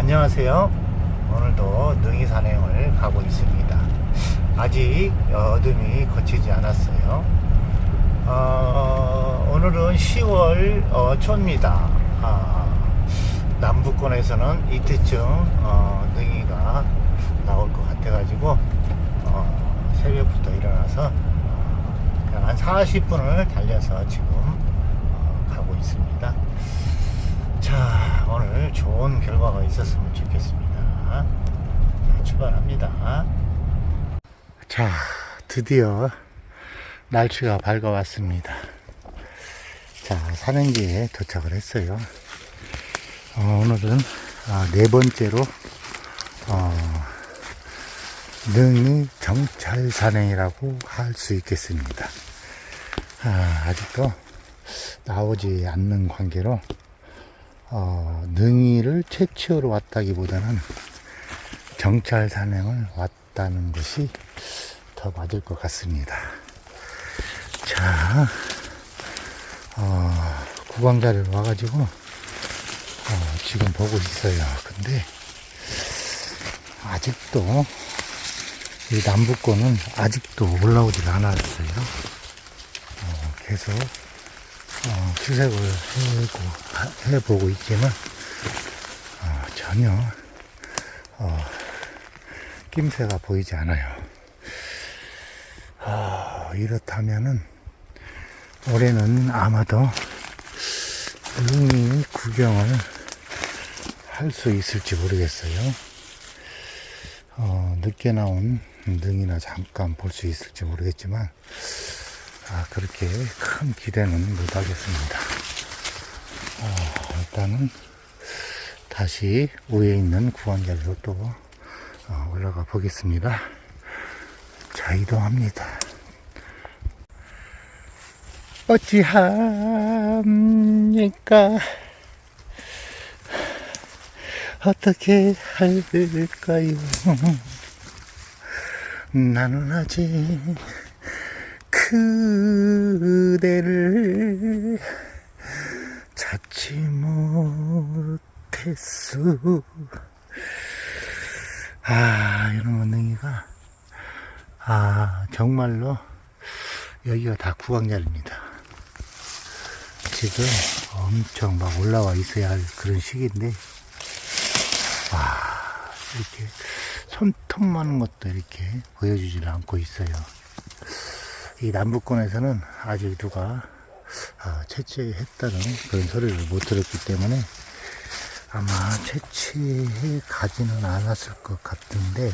안녕하세요. 오늘도 능이 산행을 가고 있습니다. 아직 어둠이 거치지 않았어요. 어, 오늘은 10월 어, 초입니다. 아, 남부권에서는 이때쯤 어, 능이가 나올 것 같아가지고 어, 새벽부터 일어나서 어, 한 40분을 달려서 지금 어, 가고 있습니다. 자, 오늘 좋은 결과가 있었으면 좋겠습니다. 자, 출발합니다. 자, 드디어 날씨가 밝아왔습니다. 자, 산행지에 도착을 했어요. 어, 오늘은 아, 네 번째로 어, 능이 정찰 산행이라고 할 수 있겠습니다. 아, 아직도 나오지 않는 관계로 어, 능이를 채취하러 왔다기보다는 정찰 산행을 왔다는 것이 더 맞을 것 같습니다. 자, 어, 구광자를 와가지고 어, 지금 보고 있어요. 근데 아직도 이 남부권은 아직도 올라오질 않았어요. 어, 계속 어, 수색을 해고, 하- 해보고 있지만 어, 전혀 어, 낌새가 보이지 않아요. 아, 이렇다면은 올해는 아마도 능이 구경을 할 수 있을지 모르겠어요. 어, 늦게 나온 능이나 잠깐 볼 수 있을지 모르겠지만 아, 그렇게 큰 기대는 못 하겠습니다. 아, 일단은 다시 위에 있는 구원자리로 또 어, 올라가 보겠습니다. 자, 이동합니다. 어찌합니까? 어떻게 할까요? 나는 아직 그대를 찾지 못했어. 아, 이런 원능이가, 아, 정말로 여기가 다 구강자리입니다. 지금 엄청 막 올라와 있어야 할 그런 시기인데, 와, 이렇게 손톱 많은 것도 이렇게 보여주질 않고 있어요. 이 남부권에서는 아직 누가 아, 채취했다는 그런 소리를 못 들었기 때문에 아마 채취해 가지는 않았을 것 같은데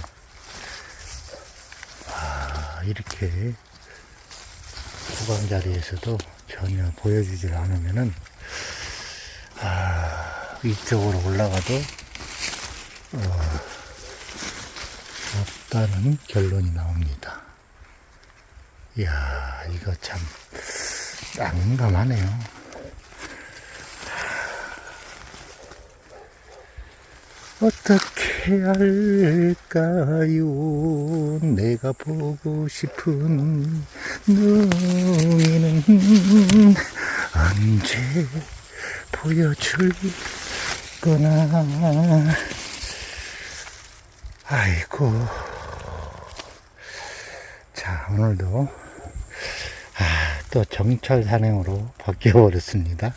아, 이렇게 구강 자리에서도 전혀 보여주질 않으면은 아, 이쪽으로 올라가도 어, 없다는 결론이 나옵니다. 이야, 이거 참, 난감하네요. 어떻게 할까요? 내가 보고 싶은 능이는 언제 보여줄 거나. 아이고. 자, 오늘도 아, 또 정찰 산행으로 바뀌어버렸습니다.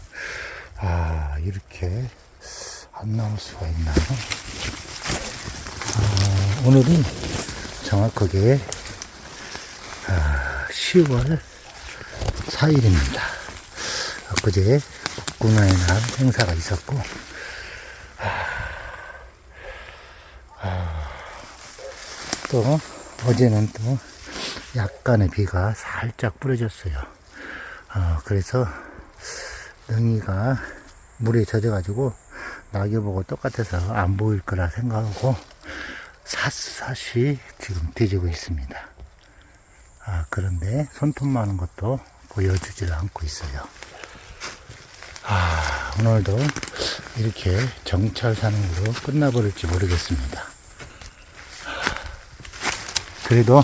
아, 이렇게 안 나올 수가 있나요? 아, 오늘이 정확하게 아, 10월 4일입니다. 엊그제 국군의 날 행사가 있었고, 또 어제는 또 약간의 비가 살짝 뿌려졌어요. 어, 그래서 능이가 물에 젖어가지고 낙엽하고 똑같아서 안 보일 거라 생각하고 샅샅이 지금 뒤지고 있습니다. 아, 그런데 손톱 많은 것도 보여주질 않고 있어요. 아, 오늘도 이렇게 정찰 사는으로 끝나버릴지 모르겠습니다. 그래도 아,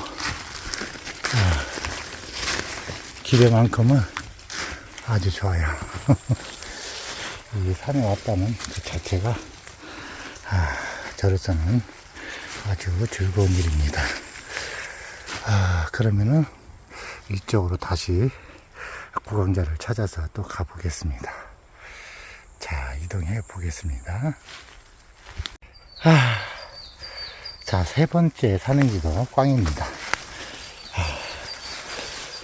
기대만큼은 아주 좋아요. 이 산에 왔다는 그 자체가 아, 저로서는 아주 즐거운 일입니다. 아, 그러면은 이쪽으로 다시 구강자를 찾아서 또 가보겠습니다. 자, 이동해 보겠습니다. 아, 자, 세 번째 산행지도 꽝입니다. 아,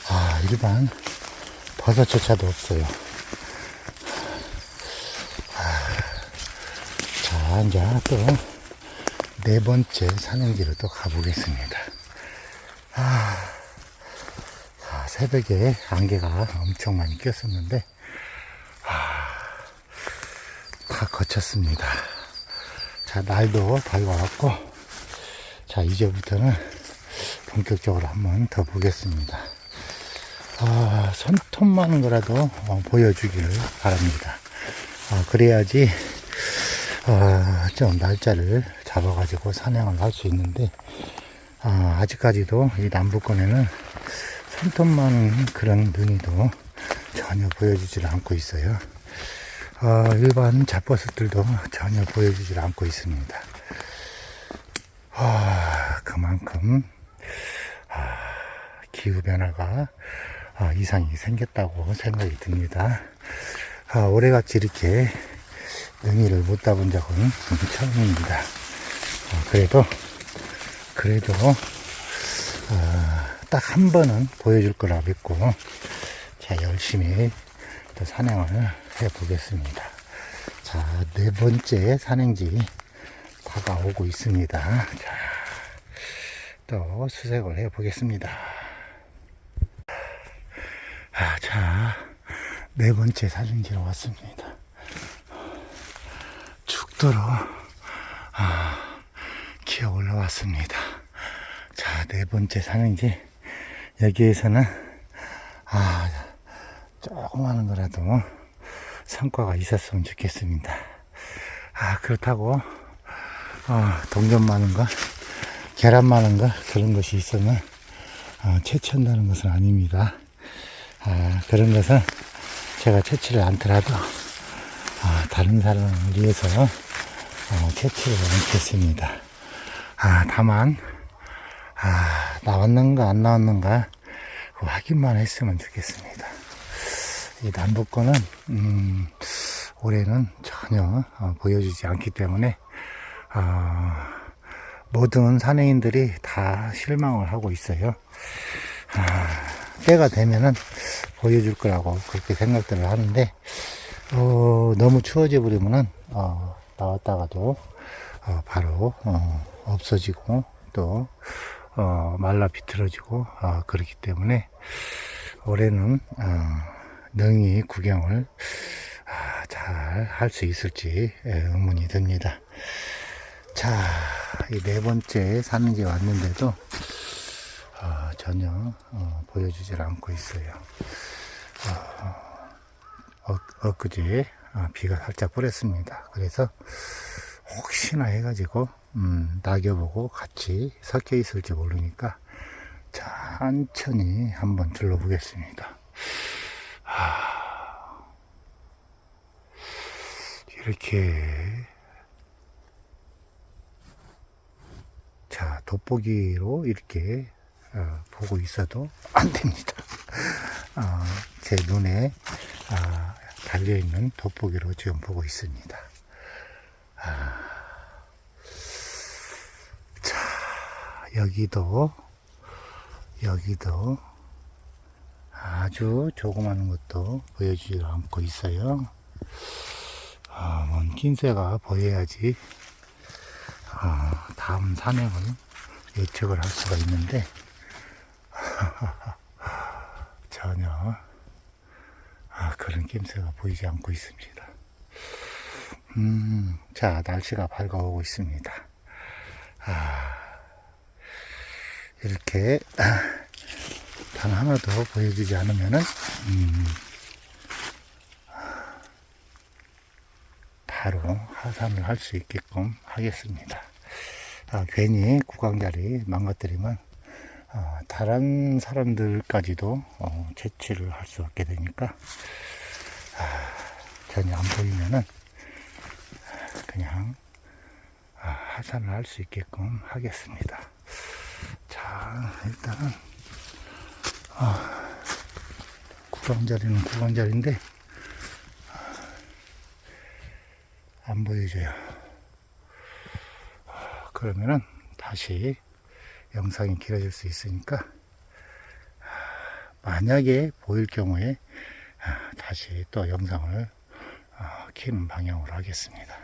아, 일반 버섯조차도 없어요. 자, 이제 또 네 번째 산행지로 또 가보겠습니다. 아, 자, 새벽에 안개가 엄청 많이 꼈었는데, 아, 다 거쳤습니다. 자, 날도 밝아왔고, 자, 이제부터는 본격적으로 한번 더 보겠습니다. 아, 손톱만 거라도 어, 보여주기를 바랍니다. 아, 그래야지, 아, 좀 날짜를 잡아가지고 산행을 할 수 있는데, 아, 아직까지도 이 남부권에는 손톱만 그런 눈이도 전혀 보여주질 않고 있어요. 어, 일반 잡버섯들도 전혀 보여주질 않고 있습니다. 아, 그만큼 아, 기후 변화가 아, 이상이 생겼다고 생각이 듭니다. 아, 올해같이 이렇게 능이를 못 따본 적은 처음입니다. 아, 그래도 그래도 딱한 번은 보여줄 거라 믿고 자 열심히 또 산행을 해 보겠습니다. 자 네 번째 산행지 다가오고 있습니다. 자, 또 수색을 해 보겠습니다. 아, 자, 네 번째 산행지로 왔습니다. 죽도록, 아, 기어 올라왔습니다. 자, 네 번째 산행지. 여기에서는, 아, 조그마한 거라도 성과가 있었으면 좋겠습니다. 아, 그렇다고, 어, 동전 많은 거, 계란 많은 거, 그런 것이 있으면, 어, 채취한다는 것은 아닙니다. 아, 그런 것은 제가 채취를 않더라도, 아, 다른 사람을 위해서, 어, 채취를 않겠습니다. 아, 다만, 아, 나왔는가 안 나왔는가 그 확인만 했으면 좋겠습니다. 이 남북권은 음, 올해는 전혀 어, 보여주지 않기 때문에 어, 모든 산행인들이 다 실망을 하고 있어요. 아, 때가 되면은 보여줄 거라고 그렇게 생각들을 하는데 어, 너무 추워져 버리면은 어, 나왔다가도 어, 바로 어, 없어지고 또 어, 말라 비틀어지고 어, 그렇기 때문에 올해는 어, 능이 구경을 아, 잘할 수 있을지 예, 의문이 듭니다. 자, 이 네 번째 산행지 왔는데도 어, 전혀 어, 보여주질 않고 있어요. 어, 엊그제 어, 비가 살짝 뿌렸습니다. 그래서 혹시나 해가지고 음, 낙엽하고 같이 섞여 있을지 모르니까 천천히 한번 둘러보겠습니다. 하... 이렇게 자 돋보기로 이렇게 어, 보고 있어도 안 됩니다. 어, 제 눈에 어, 달려 있는 돋보기로 지금 보고 있습니다. 아, 자 여기도 여기도 아주 조그마한 것도 보여주지 않고 있어요. 아, 뭔 낀새가 보여야지 아, 다음 산행을 예측을 할 수가 있는데 전혀 아, 그런 낌새가 보이지 않고 있습니다. 음, 자 날씨가 밝아오고 있습니다. 아, 이렇게 단 하나도 보여주지 않으면은 음, 바로 하산을 할 수 있게끔 하겠습니다. 아, 괜히 구강자리 망가뜨리면 어, 다른 사람들까지도 어, 채취를 할 수 없게 되니까 아, 전혀 안 보이면은 그냥 아, 하산을 할 수 있게끔 하겠습니다. 자, 일단은, 아, 구강자리는 구강자리인데, 안 보여줘요. 그러면은 다시 영상이 길어질 수 있으니까, 만약에 보일 경우에 아, 다시 또 영상을 어, 키는 방향으로 하겠습니다.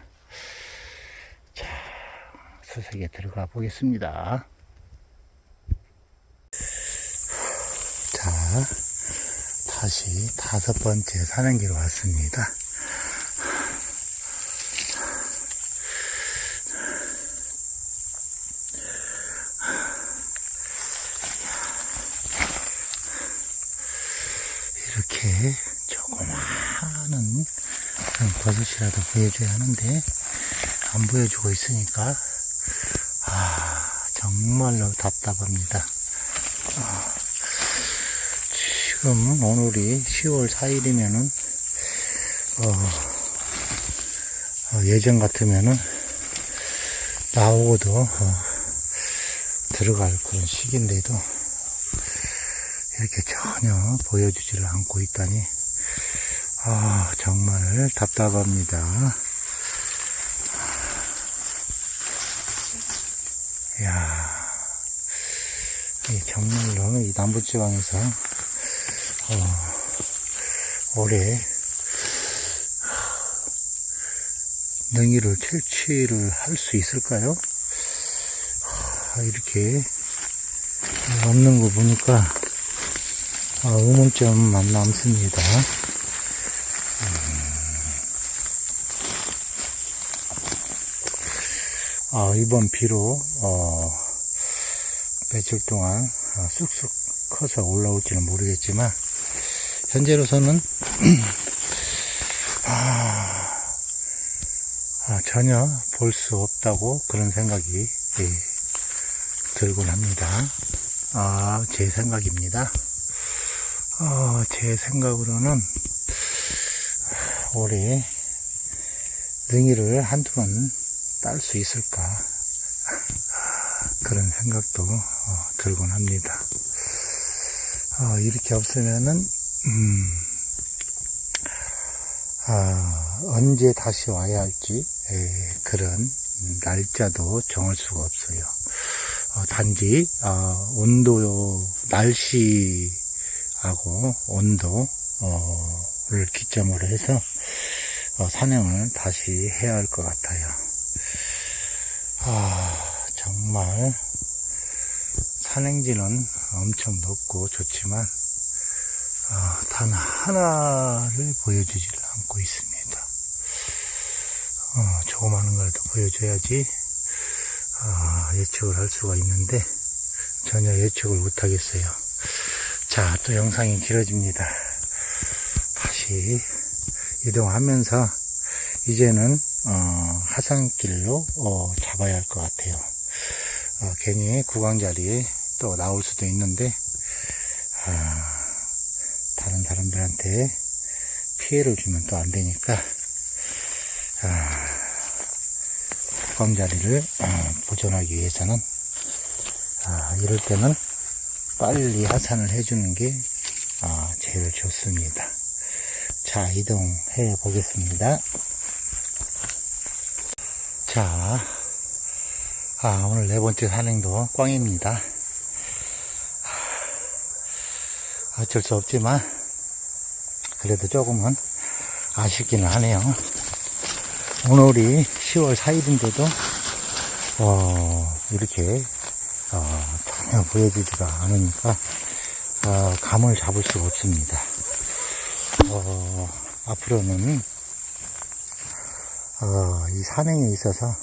자, 수색에 들어가 보겠습니다. 자, 다시 다섯 번째 산행기로 왔습니다. 이렇게 조그마한 버섯이라도 보여줘야 하는데 안 보여주고 있으니까 아 정말로 답답합니다. 아, 지금 오늘이 10월 4일이면은 어, 어, 예전 같으면은 나오고도 어, 들어갈 그런 시기인데도 이렇게 전혀 보여주지를 않고 있다니 아 정말 답답합니다. 야, 이 정말로 이 남부지방에서 어, 올해 능이를 채취를 할 수 있을까요? 아, 이렇게 없는 거 보니까 아, 의문점만 남습니다. 이번 비로, 어, 며칠 동안 아, 쑥쑥 커서 올라올지는 모르겠지만, 현재로서는, 아, 아, 전혀 볼 수 없다고 그런 생각이 예, 들곤 합니다. 아, 제 생각입니다. 어, 제 생각으로는 올해 능이를 한두 번 딸 수 있을까 그런 생각도 어, 들곤 합니다. 어, 이렇게 없으면은 음, 아, 언제 다시 와야 할지 에, 그런 날짜도 정할 수가 없어요. 어, 단지 어, 온도 날씨하고 온도를 기점으로 해서 어, 산행을 다시 해야 할 것 같아요. 아, 정말 산행지는 엄청 높고 좋지만 어, 단 하나를 보여주지를 않고 있습니다. 어, 조그마한 거라도 보여줘야지 아, 예측을 할 수가 있는데 전혀 예측을 못 하겠어요. 자, 또 영상이 길어집니다. 다시 이동하면서 이제는 어, 하산길로 어, 잡아야 할 것 같아요. 어, 괜히 구강 자리에 또 나올 수도 있는데 아, 다른 사람들한테 피해를 주면 또 안 되니까 아, 구강 자리를 어, 보존하기 위해서는 아, 이럴 때는 빨리 하산을 해주는 게 아, 제일 좋습니다. 자, 이동해 보겠습니다. 자, 아, 오늘 네 번째 산행도 꽝입니다. 아, 어쩔 수 없지만, 그래도 조금은 아쉽기는 하네요. 오늘이 10월 4일인데도, 어, 이렇게, 어, 전혀 보여지지가 않으니까, 어, 감을 잡을 수가 없습니다. 어, 앞으로는, 어, 이 산행에 있어서,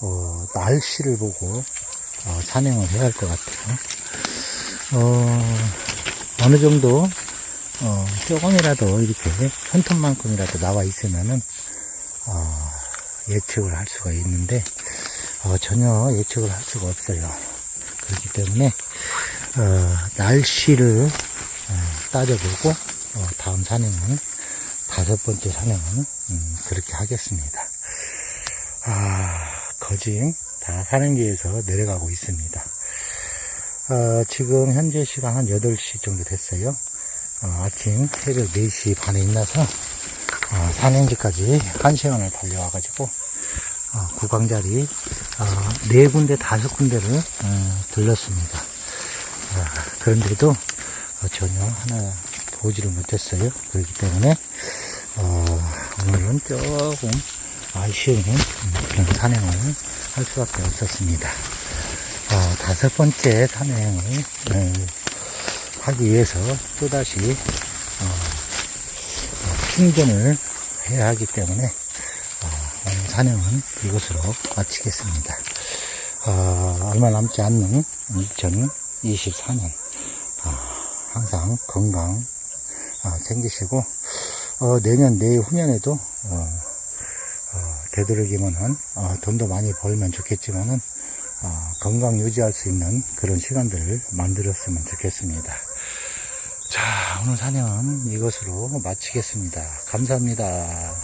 어, 날씨를 보고, 어, 산행을 해야 할 것 같아요. 어, 어느 정도, 어, 조금이라도 이렇게 손톱만큼이라도 나와 있으면은, 어, 예측을 할 수가 있는데, 어, 전혀 예측을 할 수가 없어요. 그렇기 때문에, 어, 날씨를 어, 따져보고, 어, 다음 산행은, 다섯 번째 산행은, 음, 그렇게 하겠습니다. 아, 거짐 다 산행지에서 내려가고 있습니다. 어, 지금 현재 시간 한 8시 정도 됐어요. 어, 아침 새벽 4시 반에 일어나서 어, 산행지까지 1시간을 달려와가지고 어, 구강자리 어, 네 군데 다섯 군데를 어, 들렀습니다. 아, 그런데도 어, 전혀 하나 보지를 못했어요. 그렇기 때문에 어, 오늘은 조금 아쉬운 음, 그런 산행을 할 수밖에 없었습니다. 어, 다섯 번째 산행을 어, 하기 위해서 또다시 어, 어, 충전을 해야 하기 때문에 어, 산행은 이것으로 마치겠습니다. 어, 얼마 남지 않는 2024년 항상 건강 어, 챙기시고 어, 내년 내후년에도 어, 어, 되도록이면은 어, 돈도 많이 벌면 좋겠지만은 어, 건강 유지할 수 있는 그런 시간들을 만들었으면 좋겠습니다. 자, 오늘 사냥은 이것으로 마치겠습니다. 감사합니다.